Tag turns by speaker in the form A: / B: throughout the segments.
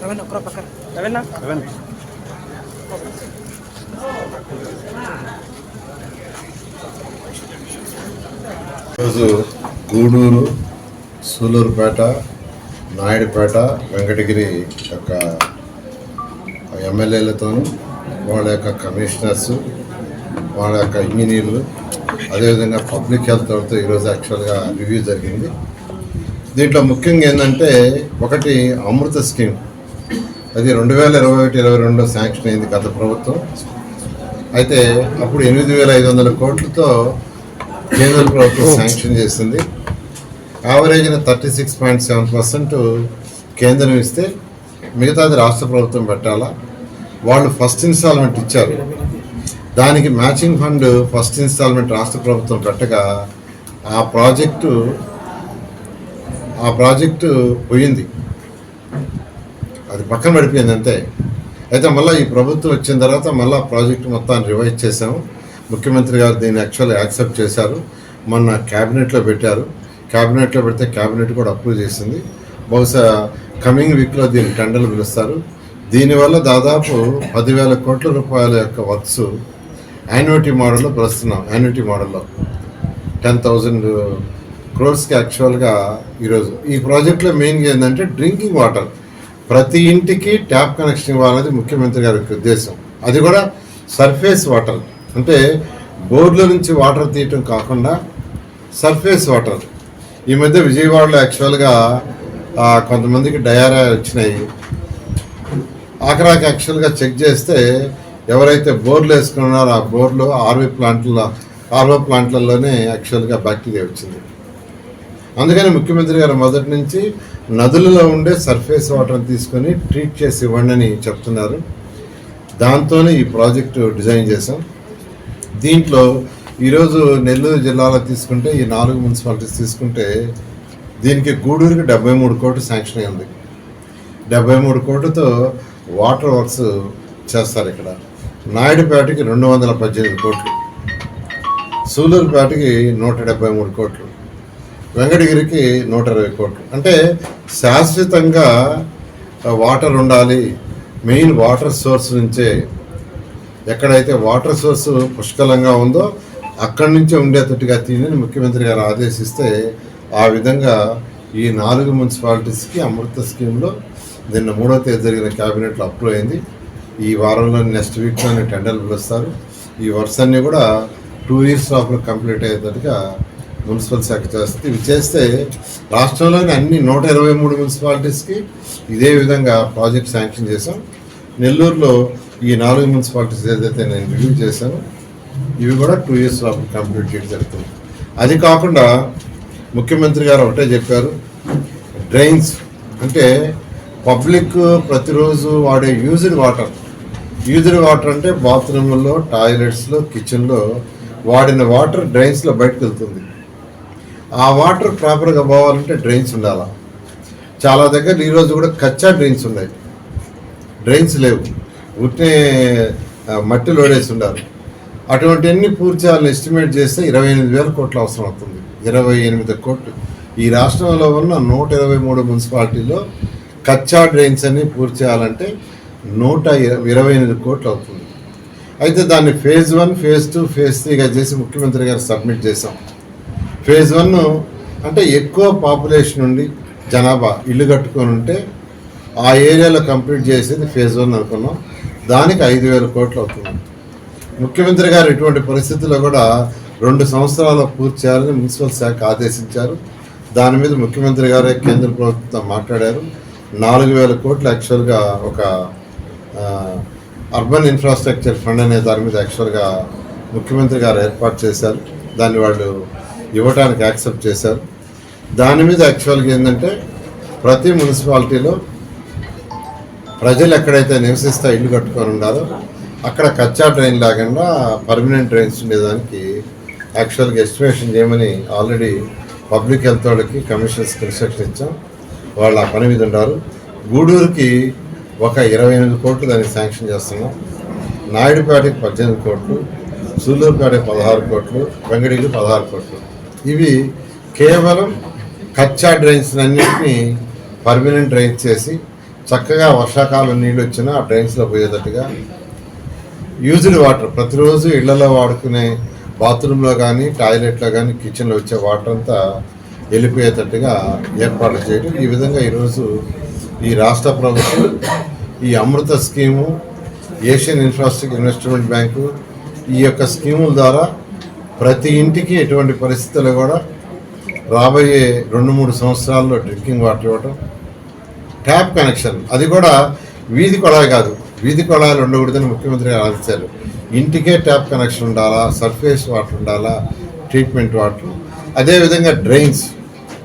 A: రవణ ఒక్కరో పక్కన. రవణ
B: ఈరోజు గూడూరు సూలూరుపేట నాయుడుపేట వెంకటగిరి యొక్క ఎమ్మెల్యేలతో వాళ్ళ యొక్క కమిషనర్స్ వాళ్ళ యొక్క ఇంజనీర్లు అదేవిధంగా పబ్లిక్ హెల్త్ వాళ్ళతో ఈరోజు యాక్చువల్గా రివ్యూ జరిగింది. దీంట్లో ముఖ్యంగా ఏంటంటే ఒకటి అమృత స్కీమ్. అది రెండు వేల ఇరవై ఒకటి ఇరవై రెండులో శాంక్షన్ అయింది గత ప్రభుత్వం. అయితే అప్పుడు ఎనిమిది వేల ఐదు వందల కోట్లతో కేంద్ర ప్రభుత్వం శాంక్షన్ చేసింది. యావరేజ్న thirty six point seven percent కేంద్రం ఇస్తే మిగతాది రాష్ట్ర ప్రభుత్వం పెట్టాలా? వాళ్ళు ఫస్ట్ ఇన్స్టాల్మెంట్ ఇచ్చారు. దానికి మ్యాచింగ్ ఫండ్ ఫస్ట్ ఇన్స్టాల్మెంట్ రాష్ట్ర ప్రభుత్వం పెట్టగా ఆ ప్రాజెక్టు ఆ ప్రాజెక్టు పోయింది. అది పక్కన పడిపోయింది అంతే. అయితే మళ్ళీ ఈ ప్రభుత్వం వచ్చిన తర్వాత మళ్ళీ ప్రాజెక్ట్ మొత్తాన్ని రివైజ్ చేసాము ముఖ్యమంత్రి గారు దీన్ని యాక్చువల్లీ యాక్సెప్ట్ చేశారు. మొన్న క్యాబినెట్లో పెట్టారు. క్యాబినెట్లో పెడితే క్యాబినెట్ కూడా అప్రూవ్ చేసింది. బహుశా కమింగ్ వీక్లో దీన్ని టెండర్లు పిలుస్తారు. దీనివల్ల దాదాపు పదివేల కోట్ల రూపాయల యొక్క వర్క్స్ యాన్యుటీ మోడల్లో ప్రస్తున్నాం యాన్యుటీ మోడల్లో టెన్ థౌజండ్ క్రోర్స్కి యాక్చువల్గా ఈరోజు. ఈ ప్రాజెక్ట్లో మెయిన్గా ఏంటంటే డ్రింకింగ్ వాటర్ ప్రతి ఇంటికి ట్యాప్ కనెక్షన్ ఇవ్వాలనేది ముఖ్యమంత్రి గారి ఉద్దేశం. అది కూడా సర్ఫేస్ వాటర్ అంటే బోర్ల నుంచి వాటర్ తీయటం కాకుండా సర్ఫేస్ వాటర్ ఈ మధ్య విజయవాడలో యాక్చువల్గా కొంతమందికి డయారా వచ్చినాయి. ఆఖరాకి యాక్చువల్గా చెక్ చేస్తే ఎవరైతే బోర్లు వేసుకున్నారో ఆ బోర్లు ఆర్వీ ప్లాంట్ల ఆర్వో ప్లాంట్లలోనే యాక్చువల్గా బ్యాక్టీరియా వచ్చింది. అందుకని ముఖ్యమంత్రి గారు మొదటి నుంచి నదులలో ఉండే సర్ఫేస్ వాటర్ని తీసుకొని ట్రీట్ చేసి ఇవ్వండి అని చెప్తున్నారు. దాంతోనే ఈ ప్రాజెక్టు డిజైన్ చేశాం. దీంట్లో ఈరోజు నెల్లూరు జిల్లాలో తీసుకుంటే ఈ నాలుగు మున్సిపాలిటీస్ తీసుకుంటే దీనికి గూడూరుకి డెబ్బై మూడు కోట్లు శాంక్షన్ అయింది డెబ్బై మూడు కోట్లతో వాటర్ వర్క్స్ చేస్తారు ఇక్కడ. నాయుడుపేటకి రెండు వందల పద్దెనిమిది కోట్లు. సూలూరుపేటకి నూట డెబ్బై మూడు కోట్లు. వెంకటగిరికి నూట ఇరవై కోట్లు. అంటే శాశ్వతంగా వాటర్ ఉండాలి. మెయిన్ వాటర్ సోర్స్ నుంచే ఎక్కడైతే వాటర్ సోర్స్ పుష్కలంగా ఉందో అక్కడి నుంచే ఉండేటట్టుగా తీయని ముఖ్యమంత్రి గారు ఆదేశిస్తే ఆ విధంగా ఈ నాలుగు మున్సిపాలిటీస్కి అమృత స్కీమ్లో నిన్న మూడో తేదీ జరిగిన క్యాబినెట్లో అప్రూవ్ అయింది. ఈ వారంలో నెక్స్ట్ వీక్లోనే టెండర్లు పిలుస్తారు. ఈ వర్క్స్ అన్నీ కూడా టూ ఇయర్స్ లోపల కంప్లీట్ అయ్యేటట్టుగా మున్సిపల్ శాఖ చేస్తుంది. ఇవి చేస్తే రాష్ట్రంలోని అన్ని నూట ఇరవై మూడు మున్సిపాలిటీస్కి ఇదే విధంగా ప్రాజెక్ట్ శాంక్షన్ చేశాం. నెల్లూరులో ఈ నాలుగు మున్సిపాలిటీస్ ఏదైతే నేను రివ్యూ చేశాను ఇవి కూడా టూ ఇయర్స్ లోపల కంప్లీట్ చేయడం జరుగుతుంది. అది కాకుండా ముఖ్యమంత్రి గారు ఒకటే చెప్పారు డ్రైన్స్ అంటే పబ్లిక్ ప్రతిరోజు వాడే యూజ్డ్ వాటర్. యూజ్డ్ వాటర్ అంటే బాత్రూంలో టాయిలెట్స్లో కిచెన్లో వాడిన వాటర్ డ్రైన్స్లో బయటకు వెళ్తుంది ఆ వాటర్ ప్రాపర్గా పోవాలంటే డ్రైన్స్ ఉండాలా. చాలా దగ్గర ఈరోజు కూడా కచ్చా డ్రైన్స్ ఉన్నాయి. డ్రైన్స్ లేవు. ఉట్టినే మట్టి లోడేసి ఉండాలి. అటువంటి అన్ని పూర్తి చేయాలని ఎస్టిమేట్ చేస్తే ఇరవై ఎనిమిది వేల కోట్లు అవసరం అవుతుంది ఇరవై ఎనిమిది కోట్లు. ఈ రాష్ట్రంలో ఉన్న నూట ఇరవై మూడు మున్సిపాలిటీలో కచ్చా డ్రైన్స్ అన్ని పూర్తి చేయాలంటే నూట ఇర- ఇరవై ఎనిమిది కోట్లు అవుతుంది. అయితే దాన్ని phase one phase two phase త్రీగా చేసి ముఖ్యమంత్రి గారు సబ్మిట్ చేశాం. ఫేజ్ వన్ అంటే ఎక్కువ పాపులేషన్ ఉండి జనాభా ఇల్లు కట్టుకొని ఉంటే ఆ ఏరియాలో కంప్లీట్ చేసేది ఫేజ్ వన్ అనుకున్నాం. దానికి ఐదు వేల కోట్లు అవుతుంది. ముఖ్యమంత్రి గారు ఇటువంటి పరిస్థితుల్లో కూడా రెండు సంవత్సరాలు పూర్తి చేయాలని మున్సిపల్ శాఖ ఆదేశించారు. దాని మీద ముఖ్యమంత్రి గారే కేంద్ర ప్రభుత్వం మాట్లాడారు. నాలుగు వేల కోట్లు యాక్చువల్గా ఒక అర్బన్ ఇన్ఫ్రాస్ట్రక్చర్ ఫండ్ అనే దాని మీద యాక్చువల్గా ముఖ్యమంత్రి గారు ఏర్పాటు చేశారు. దాన్ని వాళ్ళు ఇవ్వడానికి యాక్సెప్ట్ చేశారు. దాని మీద యాక్చువల్గా ఏంటంటే ప్రతి మున్సిపాలిటీలో ప్రజలు ఎక్కడైతే నివసిస్తా ఇల్లు కట్టుకొని ఉన్నారో అక్కడ కచ్చా డ్రైన్ లేకుండా పర్మనెంట్ డ్రైన్స్ ఉండేదానికి యాక్చువల్గా ఎస్టిమేషన్ చేయమని ఆల్రెడీ పబ్లిక్ హెల్త్ వాళ్ళకి కమిషన్స్ ఇన్స్ట్రక్షన్ ఇచ్చాం. వాళ్ళు ఆ పని మీద ఉన్నారు గూడూరుకి ఒక ఇరవై ఎనిమిది కోట్లు దానికి శాంక్షన్ చేస్తున్నాం. నాయుడుపేటకి పద్దెనిమిది కోట్లు సూళ్ళూరుపేటకి పదహారు కోట్లు వెంగడికి పదహారు కోట్లు. ఇవి కేవలం కచ్చా డ్రైన్స్ అన్నింటినీ పర్మనెంట్ డ్రైన్స్ చేసి చక్కగా వర్షాకాలం నీళ్ళు వచ్చినా ఆ డ్రైన్స్లో పోయేటట్టుగా యూజ్డ్ వాటర్. ప్రతిరోజు ఇళ్ళలో వాడుకునే బాత్రూంలో కానీ టాయిలెట్లో కానీ కిచెన్లో వచ్చే వాటర్ అంతా వెళ్ళిపోయేటట్టుగా ఏర్పాట్లు చేయడం. ఈ విధంగా ఈరోజు ఈ రాష్ట్ర ప్రభుత్వం ఈ Amrut scheme Asian infrastructure investment bank ఈ యొక్క స్కీముల ద్వారా ప్రతి ఇంటికి ఎటువంటి పరిస్థితులు కూడా రాబోయే రెండు మూడు సంవత్సరాల్లో డ్రింకింగ్ వాటర్ ఇవ్వటం ట్యాప్ కనెక్షన్. అది కూడా వీధి కొళాయి కాదు. వీధి కొళాయిలు ఉండకూడదని ముఖ్యమంత్రి గారు ఆలోచించారు ఇంటికే ట్యాప్ కనెక్షన్ ఉండాలా? సర్ఫేస్ వాటర్ ఉండాలా? Treatment water. అదేవిధంగా డ్రైన్స్.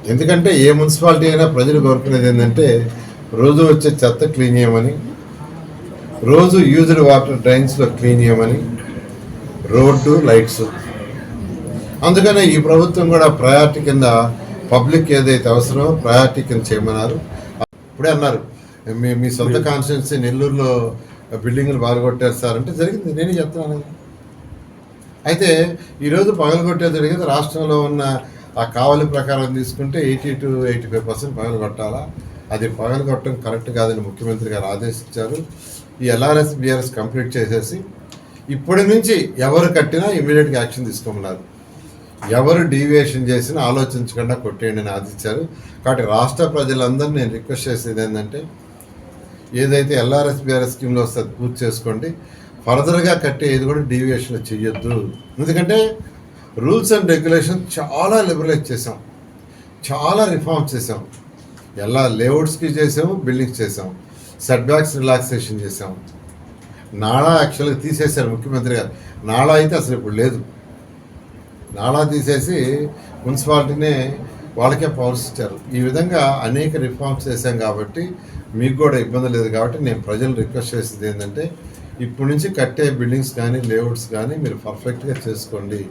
B: ఎందుకంటే ఏ మున్సిపాలిటీ అయినా ప్రజలు కోరుకునేది ఏంటంటే రోజు వచ్చే చెత్త క్లీన్ చేయమని రోజు యూజ్డ్ వాటర్ డ్రైన్స్లో క్లీన్ చేయమని రోడ్డు లైట్స్. అందుకనే ఈ ప్రభుత్వం కూడా ప్రయారిటీ కింద పబ్లిక్ ఏదైతే అవసరమో ప్రయారిటీ కింద చేయమన్నారు. ఇప్పుడే అన్నారు మీ మీ సొంత కాన్స్టిట్యున్సీ నెల్లూరులో బిల్డింగ్లు బాగా సార్ అంటే జరిగింది. నేనే చెప్తున్నాను. అయితే ఈరోజు పగలగొట్టే జరిగింది. రాష్ట్రంలో ఉన్న ఆ కావలి ప్రకారం తీసుకుంటే eighty to eighty five percent పగలగొట్టాలా అది పగలగొట్టడం కరెక్ట్ కాదని ముఖ్యమంత్రి గారు ఆదేశించారు. ఈ ఎల్ఆర్ఎస్ బిఆర్ఎస్ కంప్లీట్ చేసేసి ఇప్పటి నుంచి ఎవరు కట్టినా ఇమీడియట్గా యాక్షన్ తీసుకోమన్నారు. ఎవరు డీవియేషన్ చేసినా ఆలోచించకుండా కొట్టేయండి అని ఆదించారు కాబట్టి రాష్ట్ర ప్రజలందరూ నేను రిక్వెస్ట్ చేసేది ఏంటంటే ఏదైతే ఎల్ఆర్ఎస్ బిఆర్ఎస్ స్కీమ్లో వస్తే పూర్తి చేసుకోండి. ఫర్దర్గా కట్టే ఏది కూడా డీవియేషన్ చేయొద్దు ఎందుకంటే రూల్స్ అండ్ రెగ్యులేషన్ చాలా లిబరలైజ్ చేసాం చాలా రిఫార్మ్ చేసాం ఎలా లేఅవుట్స్కి చేసాము బిల్డింగ్స్ చేసాం సెట్ బ్యాక్స్ రిలాక్సేషన్ చేసాం నాళా యాక్చువల్గా తీసేశారు ముఖ్యమంత్రి గారు. నాళా అయితే అసలు ఇప్పుడు లేదు. నాళా తీసేసి మున్సిపాలిటీనే వాళ్ళకే పవర్స్ ఇచ్చారు. ఈ విధంగా అనేక రిఫార్మ్స్ చేశాం కాబట్టి మీకు కూడా ఇబ్బంది లేదు కాబట్టి నేను ప్రజలు రిక్వెస్ట్ చేసేది ఏంటంటే ఇప్పటి నుంచి కట్టే బిల్డింగ్స్ కానీ లేఅవుట్స్ కానీ మీరు పర్ఫెక్ట్గా చేసుకోండి.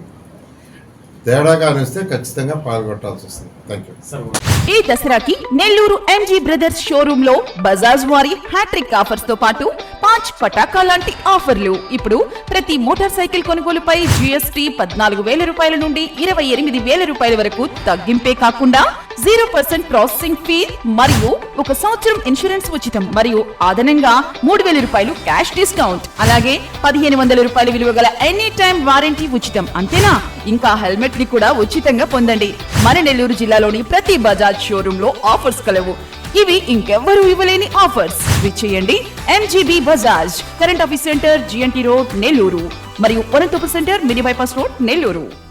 B: తేడా కానిస్తే ఖచ్చితంగా పాల్గొట్టాల్సి వస్తుంది. థ్యాంక్ యూ
C: ఈ దసరాకి నెల్లూరు ఎంజీ బ్రదర్స్ షోరూమ్లో బజాజ్ వారి హ్యాట్రిక్ ఆఫర్స్తో పాటు పాంచ్ పటాకా లాంటి ఆఫర్లు. ఇప్పుడు ప్రతి మోటార్ సైకిల్ కొనుగోలుపై జిఎస్టి పద్నాలుగు వేల రూపాయల నుండి ఇరవై ఎనిమిది వేల రూపాయల వరకు తగ్గింపే కాకుండా జీరో పర్సెంట్ ప్రాసెసింగ్ ఫీ మరియు ఒక సంవత్సరం ఇన్సూరెన్స్ ఉచితం మరియు అదనంగా మూడు వేల రూపాయలు క్యాష్ డిస్కౌంట్. అలాగే పదిహేను వందల రూపాయలు విలువ గల ఎనీ టైం వారంటీ ఉచితం. అంతేనా? ఇంకా హెల్మెట్ని కూడా ఉచితంగా పొందండి. మన నెల్లూరు జిల్లాలోని ప్రతి బజాజ్ షోరూమ్లో ఆఫర్స్ కలవు. ఇవి ఇంకెవ్వరూ ఇవ్వలేని offers. విచ్చేయండి MGB Bajaj current office centre GNT road Nellore. మరియు వనంతపు centre mini bypass road Nellore.